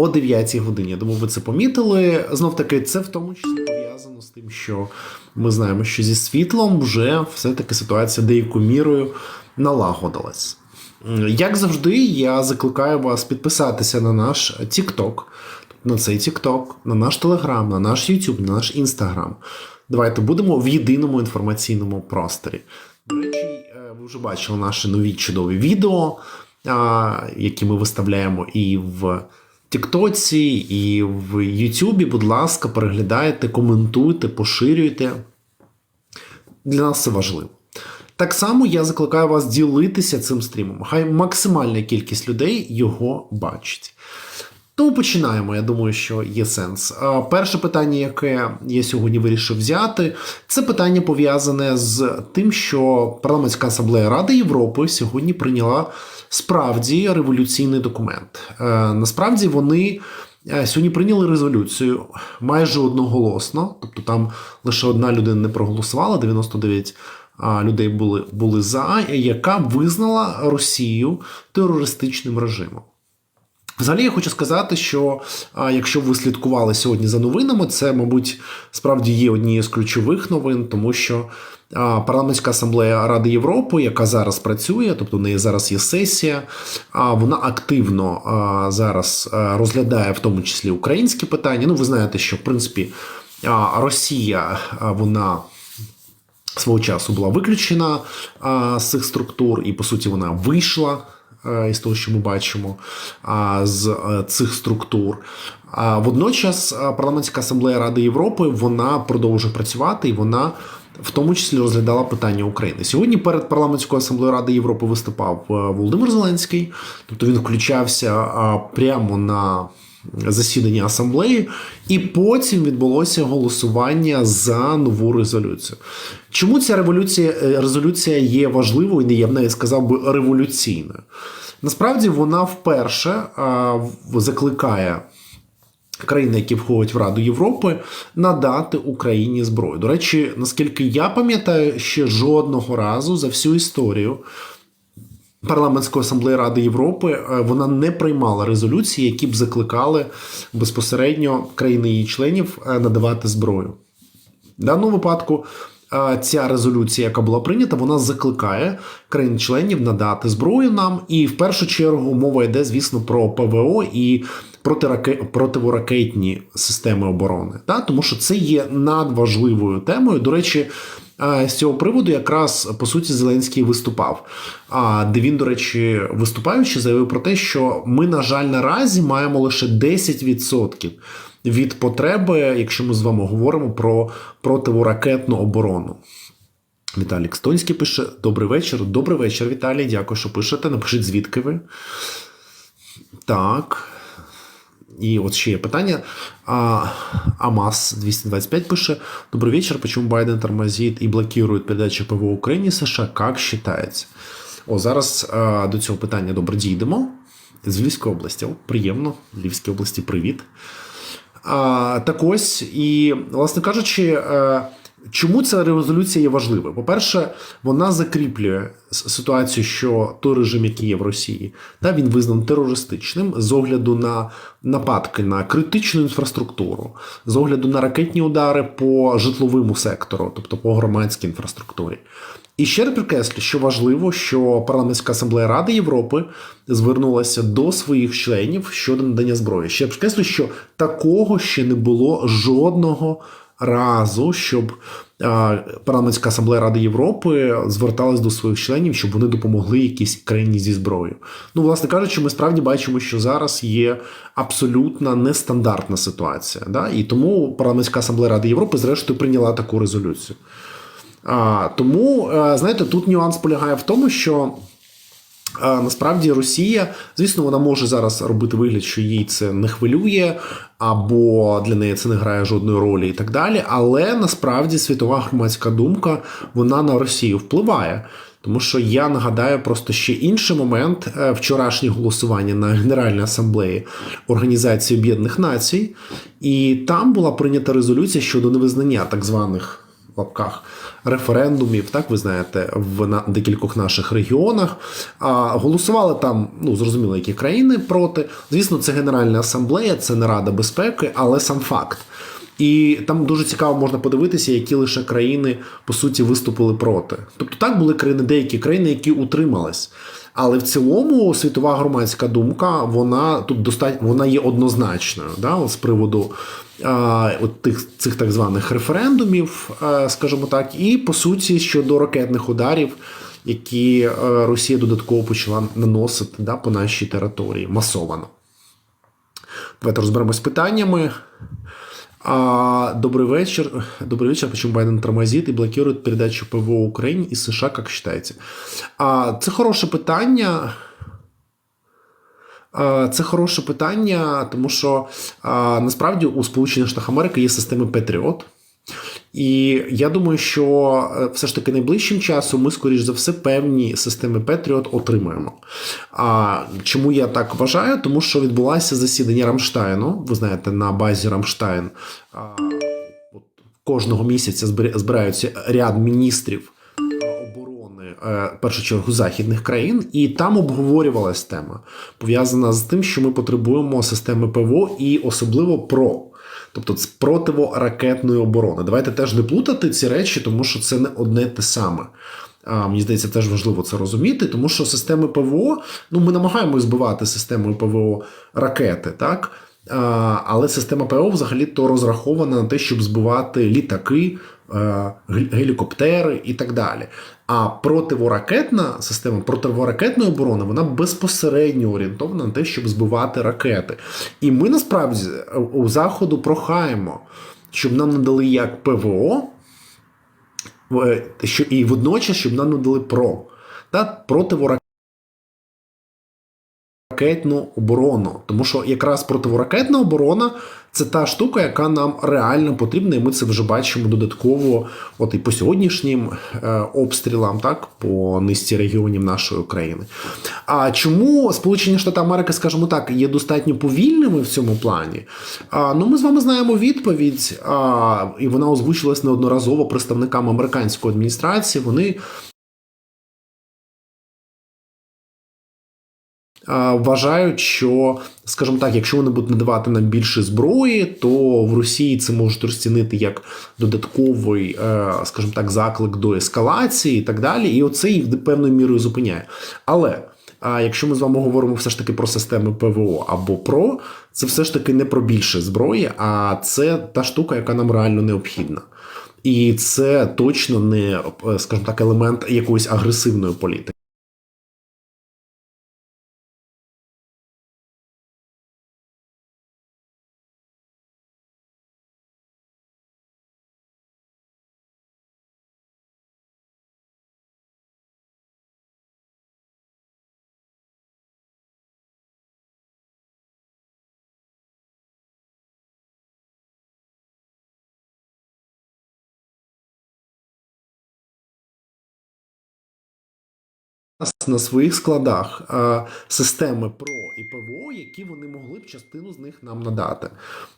о 9 годині. Думаю, ви це помітили. Знов таки, це в тому числі пов'язано з тим, що ми знаємо, що зі світлом вже все-таки ситуація деякою мірою налагодилась. Як завжди, я закликаю вас підписатися на наш TikTok, на цей TikTok, на наш Telegram, на наш YouTube, на наш Instagram. Давайте будемо в єдиному інформаційному просторі. До речі, е, ви вже бачили наші нові чудові відео, які ми виставляємо і в Тіктоці, і в Ютубі. Будь ласка, переглядайте, коментуйте, поширюйте. Для нас це важливо. Так само я закликаю вас ділитися цим стрімом. Хай максимальна кількість людей його бачить. Тому починаємо. Я думаю, що є сенс. Перше питання, яке я сьогодні вирішив взяти, це питання пов'язане з тим, що парламентська асамблея Ради Європи сьогодні прийняла справді революційний документ. Е, Насправді вони. е, Сьогодні прийняли резолюцію майже одноголосно, тобто там лише одна людина не проголосувала, 99 а, людей були, були за, яка визнала Росію терористичним режимом. Взагалі, я хочу сказати, що а, якщо ви слідкували сьогодні за новинами, це, мабуть, справді є однією з ключових новин, тому що а, парламентська асамблея Ради Європи, яка зараз працює, тобто в неї зараз є сесія, а вона активно а, зараз розглядає в тому числі українські питання. Ну, ви знаєте, що в принципі а, Росія а, вона свого часу була виключена а, з цих структур, і по суті вона вийшла із того, що ми бачимо з е, цих структур. Водночас парламентська асамблея Ради Європи вона продовжує працювати і вона. В тому числі розглядала питання України сьогодні. Перед парламентською асамблеєю Ради Європи виступав е, Володимир Зеленський, тобто він включався прямо на засідання асамблеї, і потім відбулося голосування за нову резолюцію. Чому ця революція е, резолюція є важливою, і я б навіть сказав би революційною? Насправді вона вперше а, закликає. Країни, які входять в Раду Європи, надати Україні зброю. До речі, наскільки я пам'ятаю, ще жодного разу за всю історію парламентської асамблеї Ради Європи е, вона не приймала резолюції, які б закликали безпосередньо країни її членів е, надавати зброю. В даному випадку е, ця резолюція, яка була прийнята, вона закликає країн-членів надати зброю нам. І в першу чергу мова йде, звісно, про ПВО і протираке- противоракетні системи оборони. Тому що це є надважливою темою. До речі, з цього приводу якраз по суті Зеленський виступав. А де він, до речі, виступаючи, заявив про те, що ми, на жаль, наразі маємо лише 10% від потреби, якщо ми з вами говоримо про противоракетну оборону. Віталій Стонський пише: Добрий вечір. Добрий вечір, Віталій. Дякую, що пишете. Напишіть, звідки ви. Так. І от ще є питання. А, АМАС 225 пише: Добрый вечер. Почему Байден тормозит і блокирует передачі ПВО Україні США? Як вважається? О, зараз а, до цього питання добре дійдемо. З Львівської області. О, приємно. Львівській області, привіт. А, так ось, і, власне кажучи, е, чому ця резолюція є важливою? По-перше, вона закріплює ситуацію, що той режим, який є в Росії, та він визнаний терористичним з огляду на нападки на критичну інфраструктуру, з огляду на ракетні удари по житловому сектору, тобто по громадській інфраструктурі. І ще раз підкреслю, що важливо, що парламентська асамблея Ради Європи звернулася до своїх членів щодо надання зброї. Ще підкреслю, що такого ще не було жодного разу, щоб парламентська асамблея Ради Європи зверталась до своїх членів, щоб вони допомогли якійсь країні зі зброєю. Ну, власне кажучи, ми справді бачимо, що зараз є абсолютно нестандартна ситуація. Да? І тому парламентська асамблея Ради Європи, зрештою, прийняла таку резолюцію. А, тому, е, знаєте, тут нюанс полягає в тому, що насправді Росія, звісно, вона може зараз робити вигляд, що їй це не хвилює, або для неї це не грає жодної ролі і так далі. Але насправді світова громадська думка вона на Росію впливає. Тому що я нагадаю просто ще інший момент е, вчорашнє голосування на Генеральній асамблеї Організації Об'єднаних Націй, і там була прийнята резолюція щодо невизнання так званих в лапках референдумів, так ви знаєте, в декількох наших регіонах. А голосували там, ну зрозуміло, які країни проти. Звісно, це Генеральна асамблея, це не Рада безпеки, але сам факт. І там дуже цікаво можна подивитися, які лише країни по суті виступили проти. Тобто так були країни, деякі країни, які утримались. Але в цілому світова громадська думка, вона тут достатньо вона є однозначною. Да, з приводу от тих цих так званих референдумів, скажімо так, і по суті щодо ракетних ударів, які Росія додатково почала наносити да, по нашій території масовано. Давайте розберемось питаннями. А, добрый вечер. Добрый вечер. Почему Байден тормозит і блокує передачу ПВО Україні і США, як вважаєте? А, це хороше питання. А, Це хороше питання, тому що насправді у Сполучених Штатах Америки є системи Петріот. І я думаю, що е, все ж таки найближчим часом ми, скоріш за все, певні системи Patriot отримаємо. А чому я так вважаю? Тому що відбулося засідання Рамштайну. Ви знаєте, на базі Рамштайн кожного місяця збира- збираються ряд міністрів е, е, в першу чергу західних країн, і там обговорювалась тема пов'язана з тим, що ми потребуємо системи ПВО і особливо ПРО. Тобто це противоракетної оборони. Давайте теж не плутати ці речі, тому що це не одне те саме. А, мені здається, теж важливо це розуміти, тому що системи ПВО, ну ми намагаємося збивати системою ПВО ракети, так? Але система ПВО взагалі то розрахована на те, щоб збивати літаки, е, гелікоптери і так далі. А противоракетна система противоракетної оборони вона безпосередньо орієнтована на те, щоб збивати ракети. І ми насправді у заходу прохаємо, щоб нам надали як ПВО, е, що і водночас, щоб нам надали ПРО та оборону. Тому що якраз противоракетна оборона це та штука, яка нам реально потрібна, і ми це вже бачимо додатково, от і по сьогоднішнім е, обстрілам, так по низці регіонів нашої країни. А чому Сполучені Штати Америки, скажімо так, є достатньо повільними в цьому плані? А, ну, ми з вами знаємо відповідь, а, і вона озвучилась неодноразово представниками американської адміністрації. Вони вважають, що, скажімо так, якщо вони будуть надавати нам більше зброї, то в Росії це можуть розцінити як додатковий, е, скажімо так, заклик до ескалації і так далі. І оце їх певною мірою зупиняє. Але. Якщо ми з вами говоримо все ж таки про системи ПВО або ПРО, це все ж таки не про більше зброї, а це та штука, яка нам реально необхідна. І це точно не, е, скажімо так, елемент якоїсь агресивної політики. На своїх складах е, системи ПРО і ПВО, які вони могли б частину з них нам надати.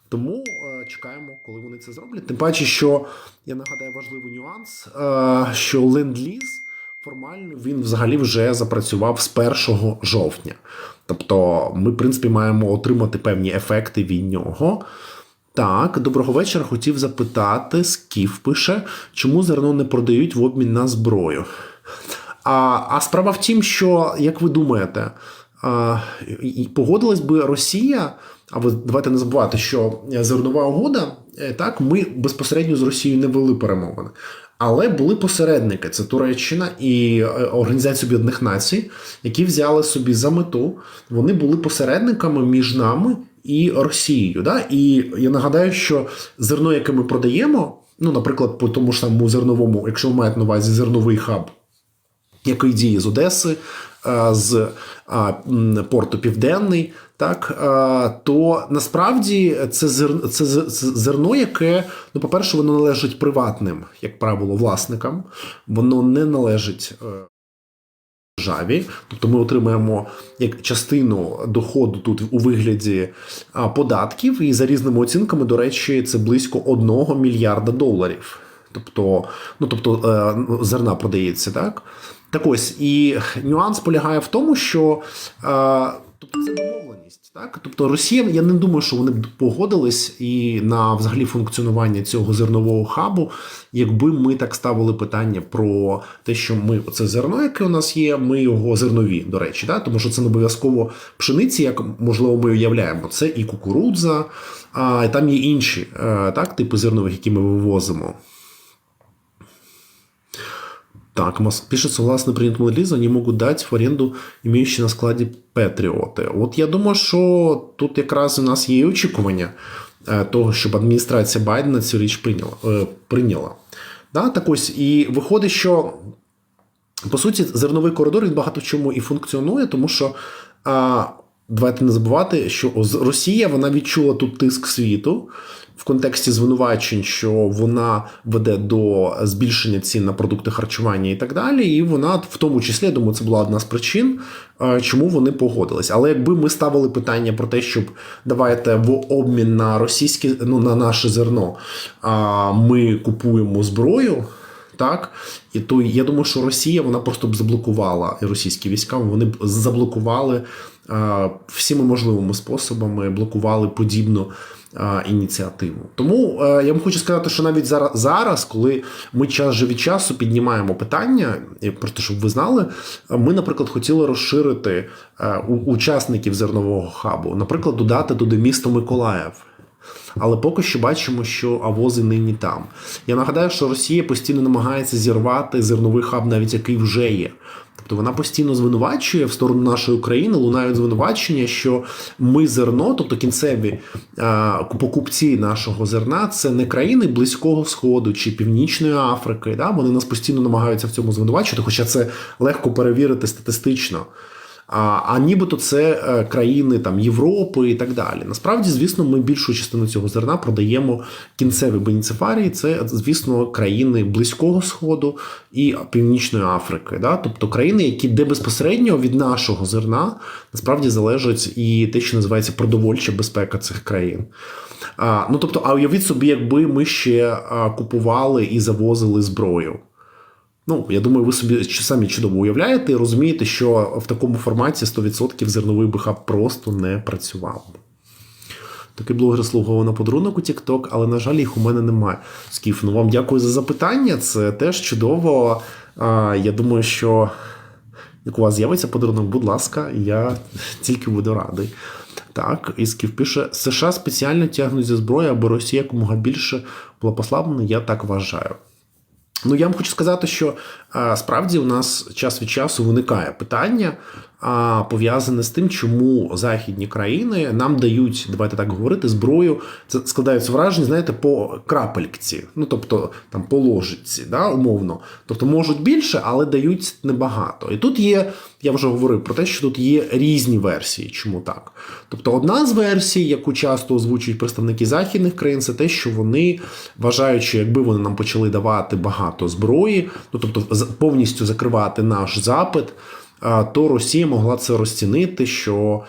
Тому е, чекаємо, коли вони це зроблять. Тим паче, що я нагадаю важливий нюанс, е, що ленд-ліз формально він взагалі вже запрацював з 1 жовтня. Тобто, ми, в принципі, маємо отримати певні ефекти від нього. Так, доброго вечора. Хотів запитати, Скіф пише, чому зерно не продають в обмін на зброю. А, а справа в тім, що як ви думаєте, а, і- погодилась би Росія, а ви давайте не забувати, що зернова угода, е, так, ми безпосередньо з Росією не вели перемовини. Але були посередники, це Туреччина і е, Організація Об'єднаних Націй, які взяли собі за мету, вони були посередниками між нами і Росією. Да? І я нагадаю, що зерно, яке ми продаємо, ну, наприклад, по тому ж самому зерновому, якщо ви маєте на увазі зерновий хаб, який діє з Одеси, е, з порту Південний, так е, то насправді це зерно, це зерно, яке, ну, по-перше, воно належить приватним, як правило, власникам, воно не належить. е, Державі, тобто ми отримаємо як частину доходу тут у вигляді податків, і за різними оцінками, до речі, це близько 1 мільярда доларів. тобто, ну тобто е, зерна продається, так? Так ось і нюанс полягає в тому, що е, тобто це домовленість. Так, тобто Росія, я не думаю, що вони б погодились і на взагалі функціонування цього зернового хабу, якби ми так ставили питання про те, що ми це зерно, яке у нас є, ми його зернові, до речі, да? тому що це не обов'язково пшениці, як можливо ми уявляємо. Це і кукурудза, а і там є інші е, так, типи зернових, які ми вивозимо. Так, Мос- пишет, согласно принятому релизу, они могут дать в аренду имеющие на складі Петріоти. От я думаю, що тут якраз у нас є очікування е, того, щоб адміністрація Байдена цю річ прийняла. е, прийняла. Да, так ось, і виходить, що по суті, зерновий коридор він багато в чому і функціонує, тому що а, давайте не забувати, що Росія вона відчула тут тиск світу в контексті звинувачень, що вона веде до збільшення цін на продукти харчування і так далі. І вона, в тому числі, я думаю, це була одна з причин, чому вони погодились. Але якби ми ставили питання про те, щоб давайте в обмін на російське, ну на наше зерно, ми купуємо зброю. Так, і то я думаю, що Росія вона просто б заблокувала і російські війська. Вони б заблокували е, всіми можливими способами, блокували подібну е, ініціативу. Тому е, я вам хочу сказати, що навіть зараз, зараз, коли ми час же від часу піднімаємо питання, і просто щоб ви знали, ми, наприклад, хотіли розширити е, учасників зернового хабу, наприклад, додати туди місто Миколаїв. Але поки що бачимо, що авози нині там. Я нагадаю, що Росія постійно намагається зірвати зерновий хаб, навіть який вже є. Тобто вона постійно звинувачує в сторону нашої України, лунають звинувачення, що ми зерно, тобто кінцеві е, покупці нашого зерна, це не країни Близького Сходу чи Північної Африки. Да? Вони нас постійно намагаються в цьому звинувачувати, хоча це легко перевірити статистично. А, нібито це е, країни там Європи і так далі. Насправді, звісно, ми більшу частину цього зерна продаємо кінцеві бенефіцарії. Це, звісно, країни Близького Сходу і Північної Африки. Да? Тобто країни, які де безпосередньо від нашого зерна насправді залежить і те, що називається продовольча безпека цих країн. А, ну тобто, а уявіть собі, якби ми ще купували і завозили зброю. Ну, я думаю, ви собі самі чудово уявляєте і розумієте, що в такому форматі 100% зерновий бихаб просто не працював. Такий блогер слугував на подарунок у TikTok, але, на жаль, їх у мене немає. Скіф, ну вам дякую за запитання. Це теж чудово. А, я думаю, що як у вас з'явиться подарунок, будь ласка, я тільки буду радий. Так, і Скіф пише: США спеціально тягнуть зі зброї, аби Росія якомога більше була послаблена. Я так вважаю. Ну, я вам хочу сказати, що а, справді у нас час від часу виникає питання, а, пов'язане з тим, чому західні країни нам дають, давайте так говорити, зброю. Це складається враження, знаєте, по крапельці, ну тобто там по ложиці, да, умовно. Тобто можуть більше, але дають небагато. І тут є, я вже говорив про те, що тут є різні версії, чому так. Тобто, одна з версій, яку часто озвучують представники західних країн, це те, що вони вважають, що якби вони нам почали давати багато зброї, ну тобто повністю закривати наш запит. То Росія могла це розцінити, що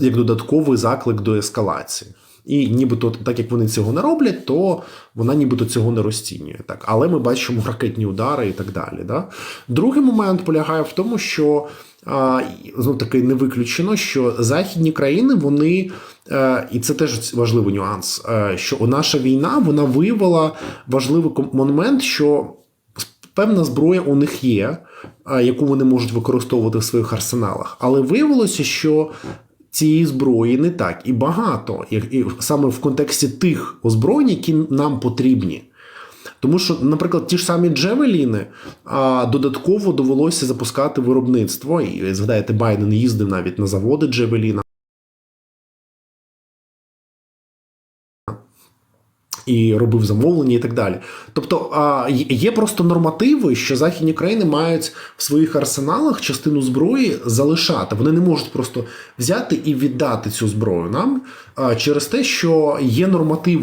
як додатковий заклик до ескалації. І нібито так як вони цього не роблять, то вона нібито цього не розцінює. Так, але ми бачимо ракетні удари і так далі. Да? Другий момент полягає в тому, що знов таки не виключено, що західні країни вони, е, і це теж важливий нюанс, е, що наша війна вона виявила важливий момент, що певна зброя у них є, яку вони можуть використовувати в своїх арсеналах. Але виявилося, що цієї зброї не так і багато, і, і саме в контексті тих озброєнь, які нам потрібні. Тому що, наприклад, ті ж самі Джевеліни а, додатково довелося запускати виробництво. І згадаєте, Байден їздив навіть на заводи Джевеліна. І робив замовлення і так далі. Тобто є просто нормативи, що західні країни мають в своїх арсеналах частину зброї залишати. Вони не можуть просто взяти і віддати цю зброю нам через те, що є нормативи.